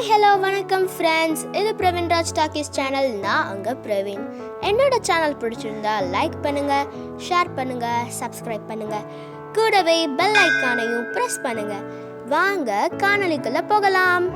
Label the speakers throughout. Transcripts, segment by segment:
Speaker 1: Hi hello வணக்கம் friends இது Praveen Raj talkies channel நான் அங்கே பிரவீன். என்னோட சேனல் பிடிச்சிருந்தா லைக் பண்ணுங்க ஷேர் பண்ணுங்க சப்ஸ்கிரைப் பண்ணுங்க. கூடவே பெல் ஐக்கானையும் ப்ரெஸ் பண்ணுங்க. வாங்க காணொளிக்குள்ள போகலாம்.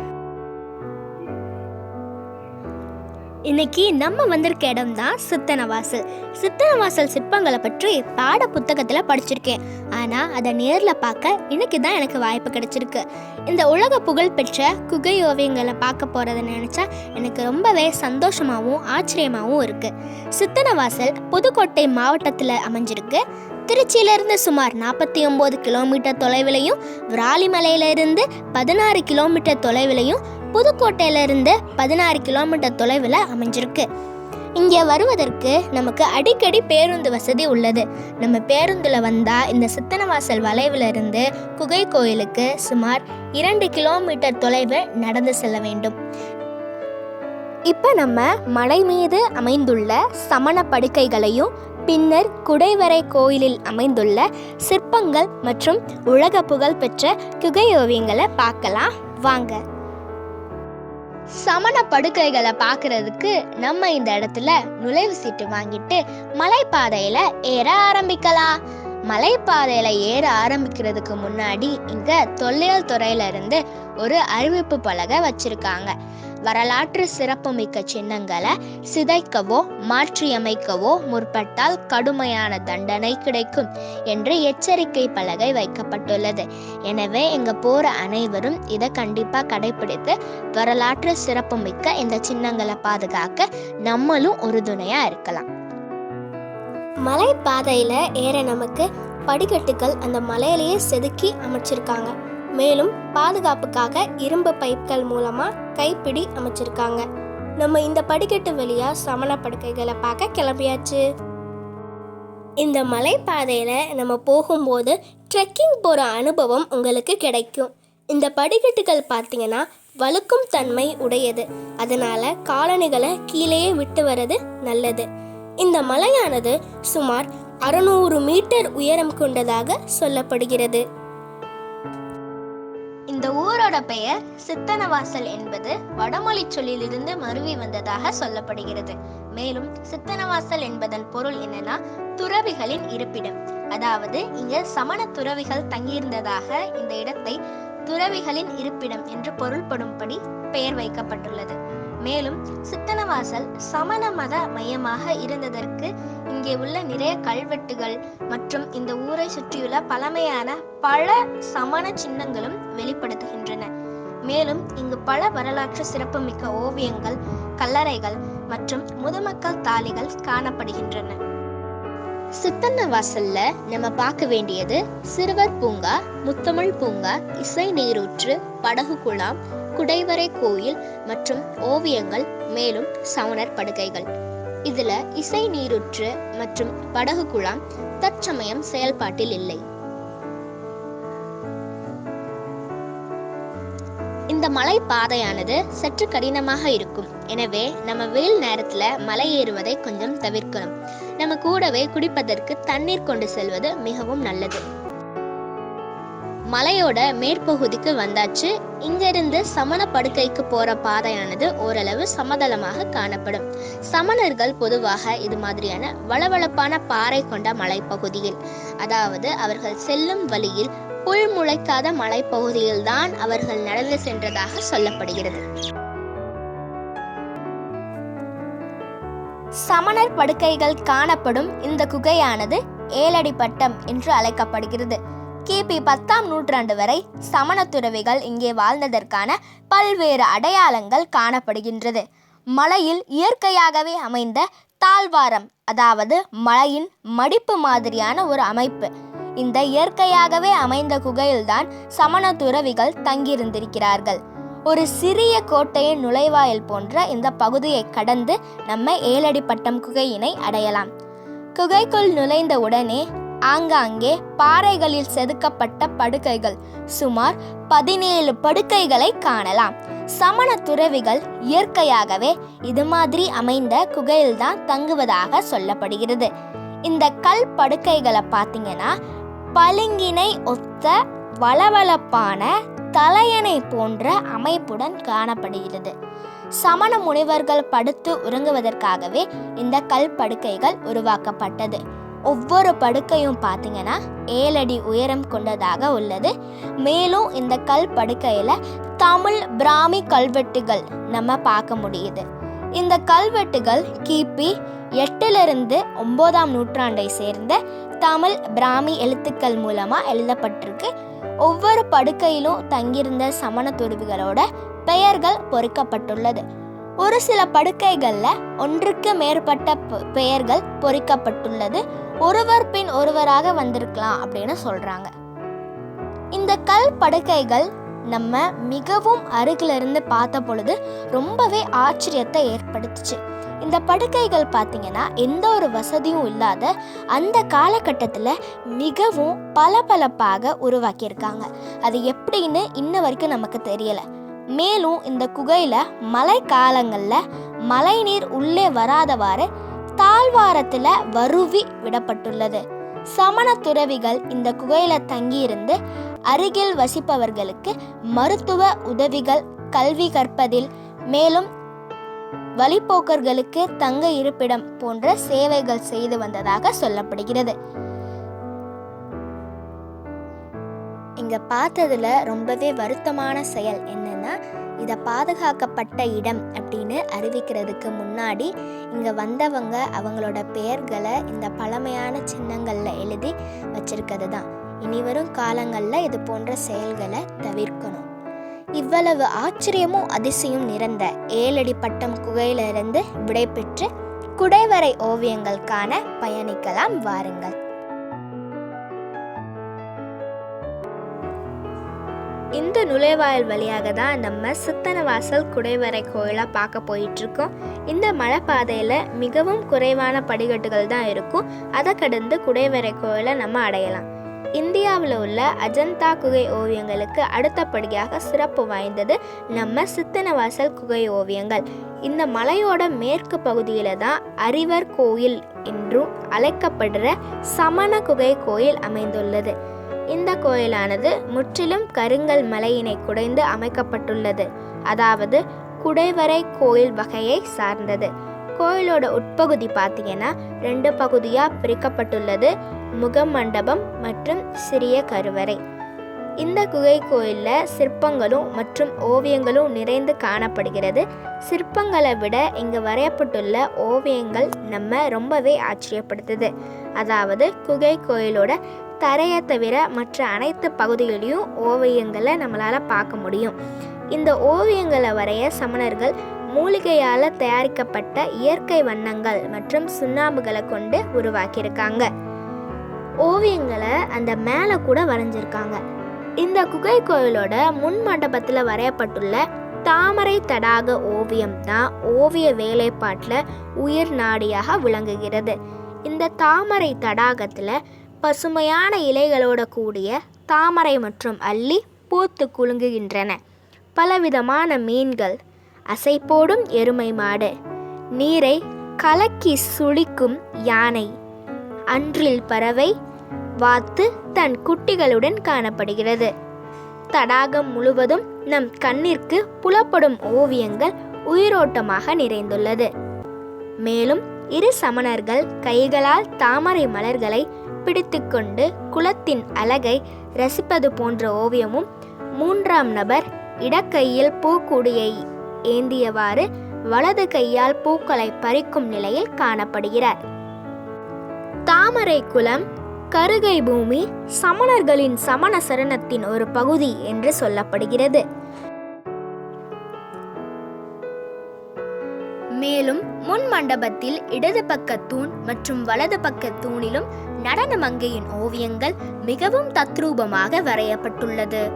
Speaker 1: இன்னைக்கு நம்ம வந்திருக்க இடம் தான் சித்தனவாசல். சித்தனவாசல் சிற்பங்களை பற்றி பாட புத்தகத்தில் படிச்சிருக்கேன். ஆனால் அதை நேரில் பார்க்க இன்னைக்கு தான் எனக்கு வாய்ப்பு கிடைச்சிருக்கு. இந்த உலக புகழ்பெற்ற குகை ஓவியங்களை பார்க்க போகிறத நினச்சா எனக்கு ரொம்பவே சந்தோஷமாகவும் ஆச்சரியமாகவும் இருக்குது சித்தனவாசல் புதுக்கோட்டை மாவட்டத்தில் அமைஞ்சிருக்கு. திருச்சியிலிருந்து சுமார் நாற்பத்தி ஒம்பது கிலோமீட்டர் தொலைவிலையும் விராலிமலையிலிருந்து பதினாறு கிலோமீட்டர் தொலைவிலையும் புதுக்கோட்டையிலிருந்து பதினாறு கிலோமீட்டர் தொலைவில் அமைஞ்சிருக்கு. இங்கே வருவதற்கு நமக்கு அடிக்கடி பேருந்து வசதி உள்ளது. நம்ம பேருந்தில் வந்தால் இந்த சித்தனவாசல் வளைவிலிருந்து குகை கோயிலுக்கு சுமார் இரண்டு கிலோமீட்டர் தொலைவு நடந்து செல்ல வேண்டும். இப்போ நம்ம மலை மீது அமைந்துள்ள சமண படுக்கைகளையும் பின்னர் குடைவரை கோயிலில் அமைந்துள்ள சிற்பங்கள் மற்றும் உலக புகழ் பெற்ற குகை ஓவியங்களை பார்க்கலாம். வாங்க. சமண படுக்கைகளை பார்க்கறதுக்கு நம்ம இந்த இடத்துல நுழைவு சீட்டு வாங்கிட்டு மலைப்பாதையில ஏற ஆரம்பிக்கலாம். மலைப்பாதையில ஏற ஆரம்பிக்கிறதுக்கு முன்னாடி இங்க தொல்லியல் துறையில இருந்து ஒரு அறிவிப்பு பலகை வச்சிருக்காங்க. வரலாற்று சிறப்புமிக்க சின்னங்களை சிதைக்கவோ மாற்றியமைக்கவோ முற்பட்டால் கடுமையான தண்டனை கிடைக்கும் என்று எச்சரிக்கை பலகை வைக்கப்பட்டுள்ளது. எனவே இங்க போற அனைவரும் இதை கண்டிப்பா கடைபிடித்து வரலாற்று சிறப்புமிக்க இந்த சின்னங்களை பாதுகாக்க நம்மளும் உறுதுணையா இருக்கலாம். மலை பாதையில ஏற நமக்கு படிக்கட்டுகள் அந்த மலையிலேயே செதுக்கி அமைச்சிருக்காங்க. மேலும் பாதுகாப்புக்காக இரும்பு பைப்கள் மூலமாக கைப்பிடி அமைச்சிருக்காங்க. நம்ம இந்த படிக்கட்டு வழியாக சமண படுக்கைகளை பார்க்க கிளம்பியாச்சு. இந்த மலைப்பாதையில் நம்ம போகும்போது ட்ரெக்கிங் போகிற அனுபவம் உங்களுக்கு கிடைக்கும். இந்த படிக்கட்டுகள் பார்த்தீங்கன்னா வழுக்கும் தன்மை உடையது. அதனால காலணிகளை கீழேயே விட்டு வர்றது நல்லது. இந்த மலையானது சுமார் அறுநூறு மீட்டர் உயரம் கொண்டதாக சொல்லப்படுகிறது. இந்த ஊரோட பெயர் சித்தனவாசல் என்பது வடமொழி சொல்லிலிருந்து மருவி வந்ததாக சொல்லப்படுகிறது. மேலும் சித்தனவாசல் என்பதன் பொருள் என்னன்னா துறவிகளின் இருப்பிடம். அதாவது இங்க சமண துறவிகள் தங்கியிருந்ததாக இந்த இடத்தை துறவிகளின் இருப்பிடம் என்று பொருள்படும்படி பெயர் வைக்கப்பட்டுள்ளது. மேலும் சித்தனவாசல் சமண மத மையமாக இருந்ததற்கு இங்கே உள்ள நிறைய கல்வெட்டுகள் மற்றும் இந்த ஊரை சுற்றியுள்ள பழமையான பல சமண சின்னங்களும் வெளிப்படுத்துகின்றன. மேலும் இங்கு பல வரலாற்று சிறப்புமிக்க ஓவியங்கள் கல்லறைகள் மற்றும் முதுமக்கள் தாலிகள் காணப்படுகின்றன. சித்தன்ன வாசல்ல நம்ம பார்க்க வேண்டியது சிறுவர் பூங்கா முத்தமிழ் பூங்கா இசை நீரூற்று படகு குழாம் குடைவரை கோயில் மற்றும் ஓவியங்கள் மேலும் சமணர் படுகைகள். இதுல இசை நீரூற்று மற்றும் படகு குழாம் தற்சமயம் செயல்பாட்டில் இல்லை. இந்த மலை பாதையானது சற்று கடினமாக இருக்கும். எனவே நம்ம வெயில் நேரத்துல மலை ஏறுவதை கொஞ்சம் தவிர்க்கணும். நம்ம கூடவே குடிப்பதற்கு தண்ணீர் கொண்டு செல்வது மிகவும் நல்லது. மலையோட மேற்பகுதிக்கு வந்தாச்சு. இங்கிருந்து சமண படுக்கைக்கு போற பாதையானது ஓரளவு சமதளமாக காணப்படும். சமணர்கள் பொதுவாக இது மாதிரியான வளவளப்பான பாறை கொண்ட மலைப்பகுதியில் அதாவது அவர்கள் செல்லும் வழியில் புல் முளைக்காத மலைப்பகுதியில் தான் அவர்கள் நடந்து சென்றதாக சொல்லப்படுகிறது. சமணர் படுக்கைகள் காணப்படும் இந்த குகையானது ஏழடி பட்டம் என்று அழைக்கப்படுகிறது. கிபி பத்தாம் நூற்றாண்டு வரை சமணத்துறவிகள் இங்கே வாழ்ந்ததற்கான பல்வேறு அடையாளங்கள் காணப்படுகின்றது. மலையில் இயற்கையாகவே அமைந்த தாழ்வாரம் அதாவது மலையின் மடிப்பு மாதிரியான ஒரு அமைப்பு. இந்த இயற்கையாகவே அமைந்த குகையில்தான் சமண துறவிகள் தங்கியிருந்திருக்கிறார்கள். ஒரு சிறிய கோட்டையின் நுழைவாயில் போன்ற இந்த பகுதியை கடந்து நம்ம ஏழடிப்பட்டம் குகையினை அடையலாம். குகைக்குள் நுழைந்த உடனே ஆங்காங்கே பாறைகளில் செதுக்கப்பட்ட படுக்கைகள். சுமார் பதினேழு படுக்கைகளை காணலாம். சமண துறவிகள் இயற்கையாகவே இது மாதிரி அமைந்த குகையில்தான் தங்குவதாக சொல்லப்படுகிறது. இந்த கல் படுக்கைகளை பார்த்தீங்கன்னா பளிங்கினை ஒத்த வளவளப்பான தலையணை போன்ற அமைப்புடன் காணப்படுகிறது. சமண முனிவர்கள் படுத்து உறங்குவதற்காகவே இந்த கல் படுக்கைகள் உருவாக்கப்பட்டது. ஒவ்வொரு படுக்கையும் பார்த்தீங்கன்னா ஏழடி உயரம் கொண்டதாக உள்ளது. மேலும் இந்த கல் படுக்கையில் தமிழ் பிராமி கல்வெட்டுகள் நம்ம பார்க்க முடியுது. இந்த கல்வெட்டுகள் கிபி எட்டிலிருந்து ஒம்போதாம் நூற்றாண்டை சேர்ந்த தமிழ் பிராமி எழுத்துக்கள் மூலமாக எழுதப்பட்டிருக்கு. ஒவ்வொரு படுக்கையிலும் தங்கியிருந்த சமண துருவிகளோட பெயர்கள் பொறிக்கப்பட்டுள்ளது. ஒரு சில படுக்கைகளில் ஒன்றுக்கு மேற்பட்ட பெயர்கள் பொறிக்கப்பட்டுள்ளது. ஒருவர் பின் ஒருவராக வந்திருக்கலாம் அப்படின்னு சொல்றாங்க. இந்த கல் படுக்கைகள் நம்ம மிகவும் அருகிலிருந்து பார்த்த பொழுது ரொம்பவே ஆச்சரியத்தை ஏற்படுத்துச்சு. இந்த படுக்கைகள் பார்த்தீங்கன்னா எந்த ஒரு வசதியும் இல்லாத அந்த காலகட்டத்தில் மிகவும் பளபளப்பாக உருவாக்கியிருக்காங்க. அது எப்படின்னு இன்ன வரைக்கும் நமக்கு தெரியலை. மேலும் இந்த குகையில் மழை காலங்களில் மழைநீர் உள்ளே வராதவாறு தாழ்வாரத்தில் வருவி விடப்பட்டுள்ளது. சமண துறவிகள் இந்த குகையில தங்கியிருந்து அருகில் வசிப்பவர்களுக்கு மருத்துவ உதவிகள் கல்வி கற்பதில் மேலும் வழிப்போக்கர்களுக்கு தங்க இருப்பிடம் போன்ற சேவைகள் செய்து வந்ததாக சொல்லப்படுகிறது. இங்க பார்த்ததுல ரொம்பவே வருத்தமான செயல் என்னன்னா இதை பாதுகாக்கப்பட்ட இடம் அப்படின்னு அறிவிக்கிறதுக்கு முன்னாடி இங்கே வந்தவங்க அவங்களோட பெயர்களை இந்த பழமையான சின்னங்களில் எழுதி வச்சிருக்கிறது தான் இனி வரும் காலங்களில் இது போன்ற செயல்களை தவிர்க்கணும். இவ்வளவு ஆச்சரியமும் அதிசயம் நிறைந்த ஏழடி பட்டம் குகையிலிருந்து விடைபெற்று குடைவரை ஓவியங்கள் காண பயணிக்கலாம் வாருங்கள். இந்த நுழைவாயில் வழியாக தான் நம்ம சித்தனவாசல் குடைவரை கோயிலை பார்க்க போயிட்டுருக்கோம். இந்த மலைப்பாதையில் மிகவும் குறைவான படிக்கட்டுகள் தான் இருக்கும். அதை கடந்து குடைவரை கோயிலை நம்ம அடையலாம். இந்தியாவில் உள்ள அஜந்தா குகை ஓவியங்களுக்கு அடுத்தபடியாக சிறப்பு வாய்ந்தது நம்ம சித்தனவாசல் குகை ஓவியங்கள். இந்த மலையோட மேற்கு பகுதியில் தான் அரிவர் கோயில் என்றும் அழைக்கப்படுற சமண குகை கோயில் அமைந்துள்ளது. கோயிலானது முற்றிலும் கருங்கல் மலையினை குடைந்து அமைக்கப்பட்டுள்ளது. அதாவது குடைவரை கோயில் வகையை சார்ந்தது. கோயிலோட உட்பகுதி பார்த்தீங்கன்னா ரெண்டு பகுதியாக பிரிக்கப்பட்டுள்ளது. முகமண்டபம் மற்றும் சிறிய கருவறை. இந்த குகை கோயிலில் சிற்பங்களும் மற்றும் ஓவியங்களும் நிறைந்து காணப்படுகிறது. சிற்பங்களை விட இங்கு வரையப்பட்டுள்ள ஓவியங்கள் நம்ம ரொம்பவே ஆச்சரியப்படுத்துது. அதாவது குகை கோயிலோட தரையை தவிர மற்ற அனைத்து பகுதிகளையும் ஓவியங்களை நம்மளால் பார்க்க முடியும். இந்த ஓவியங்களை வரைய சமணர்கள் மூலிகையால் தயாரிக்கப்பட்ட இயற்கை வண்ணங்கள் மற்றும் சுண்ணாம்புகளை கொண்டு உருவாக்கியிருக்காங்க. ஓவியங்களை அந்த மேலே கூட வரைஞ்சிருக்காங்க. இந்த குகை கோயிலோட முன் மண்டபத்தில் வரையப்பட்டுள்ள தாமரை தடாக ஓவியம் தான் ஓவிய வேலைப்பாட்டில் உயிர் நாடியாக விளங்குகிறது. இந்த தாமரை தடாகத்தில் பசுமையான இலைகளோட கூடிய தாமரை மற்றும் அல்லி பூத்து குலுங்குகின்றன. பலவிதமான மீன்கள் அசைப்போடும் எருமை மாடு நீரை கலக்கி சுளிக்கும் யானை அன்றில் பறவை வாத்து தன் குட்டிகளுடன் காணப்படுகிறது. தடாகம் முழுவதும் நம் கண்ணிற்கு புலப்படும் ஓவியங்கள் உயிரோட்டமாக நிறைந்துள்ளது. மேலும் இரு சமணர்கள் கைகளால் தாமரை மலர்களை பிடித்துக்கொண்டு குளத்தின் அழகை ரசிப்பது போன்ற ஓவியமும் மூன்றாம் நபர் இடக்கையில் பூக்குடியை ஏந்தியவாறு வலது கையால் பூக்களை பறிக்கும் நிலையில் காணப்படுகிறார். தாமரை குளம் கருகை பூமி சமணர்களின் சமண சரணத்தின் ஒரு பகுதி என்று சொல்லப்படுகிறது. மேலும் முன் மண்டபத்தில் இடது பக்க தூண் மற்றும் வலது பக்க தூணிலும் நடன மங்கையின் ஓவியங்கள் மிகவும் தத்ரூபமாக வரையப்பட்டுள்ளது.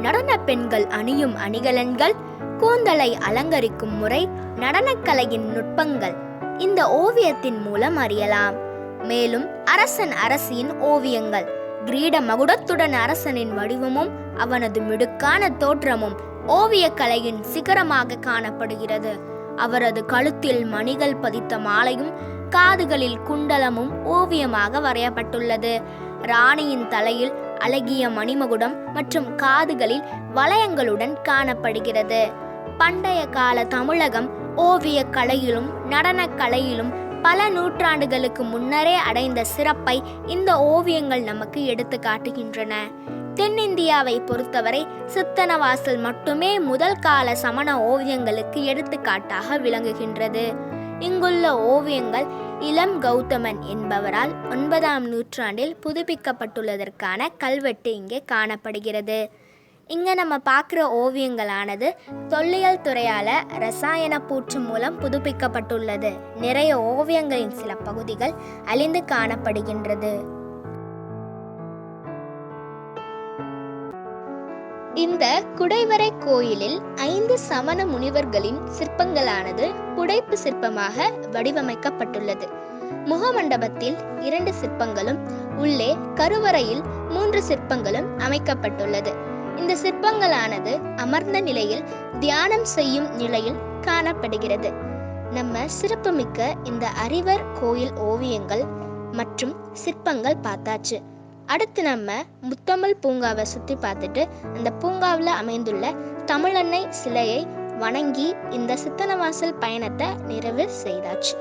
Speaker 1: நடன பெண்கள் அணியும் அணிகலன்கள் கூந்தலை அலங்கரிக்கும் முறை நடனக்கலையின் நுட்பங்கள் இந்த ஓவியத்தின் மூலம் அறியலாம். மேலும் அரசன் அரசியின் ஓவியங்கள் கிரீட மகுடத்துடன் அரசனின் வடிவமும் அவனது மிடுக்கான தோற்றமும் ஓவியக்கலையின் சிகரமாக காணப்படுகிறது. அவரது கழுத்தில் மணிகள் பதித்த மாலையும் காதுகளில் குண்டலமும் ஓவியமாக வரையப்பட்டுள்ளது. ராணியின் தலையில் அழகிய மணிமகுடம் மற்றும் காதுகளில் வளையங்களுடன் காணப்படுகிறது. பண்டைய கால தமிழகம் ஓவிய கலையிலும் நடனக் கலையிலும் பல நூற்றாண்டுகளுக்கு முன்னரே அடைந்த சிறப்பை இந்த ஓவியங்கள் நமக்கு எடுத்து காட்டுகின்றன. தென்னிந்தியாவை பொறுத்தவரை சித்தனவாசல் மட்டுமே முதல் கால சமண ஓவியங்களுக்கு எடுத்துக்காட்டாக விளங்குகின்றது. இங்குள்ள ஓவியங்கள் இளம் கௌதமன் என்பவரால் ஒன்பதாம் நூற்றாண்டில் புதுப்பிக்கப்பட்டுள்ளதற்கான கல்வெட்டு இங்கே காணப்படுகிறது. இங்கே நம்ம பார்க்குற ஓவியங்களானது தொல்லியல் துறையால் ரசாயன பூச்சு மூலம் புதுப்பிக்கப்பட்டுள்ளது. நிறைய ஓவியங்களின் சில பகுதிகள் அழிந்து காணப்படுகின்றது. இந்த குடைவரை கோயிலில் ஐந்து சமண முனிவர்களின் சிற்பங்களானது புடைப்பு சிற்பமாக வடிவமைக்கப்பட்டுள்ளது. முகமண்டபத்தில் இரண்டு சிற்பங்களும் உள்ளே கருவறையில் மூன்று சிற்பங்களும் அமைக்கப்பட்டுள்ளது. இந்த சிற்பங்களானது அமர்ந்த நிலையில் தியானம் செய்யும் நிலையில் காணப்படுகிறது. நம்ம சிறப்புமிக்க இந்த அறிவர் கோயில் ஓவியங்கள் மற்றும் சிற்பங்கள் பார்த்தாச்சு. அடுத்து நம்ம முத்தமிழ் பூங்காவை சுற்றி பார்த்துட்டு அந்த பூங்காவில் அமைந்துள்ள தமிழன்னை சிலையை வணங்கி இந்த சித்தனவாசல் பயணத்தை நிறைவு செய்தாச்சு.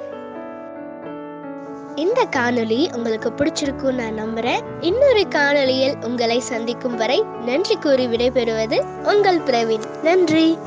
Speaker 1: இந்த காணொளி உங்களுக்கு பிடிச்சிருக்கும் நான் நம்புறேன். இன்னொரு காணொளியில் உங்களை சந்திக்கும் வரை நன்றி கூறி விடைபெறுவது உங்கள் பிரவீன். நன்றி.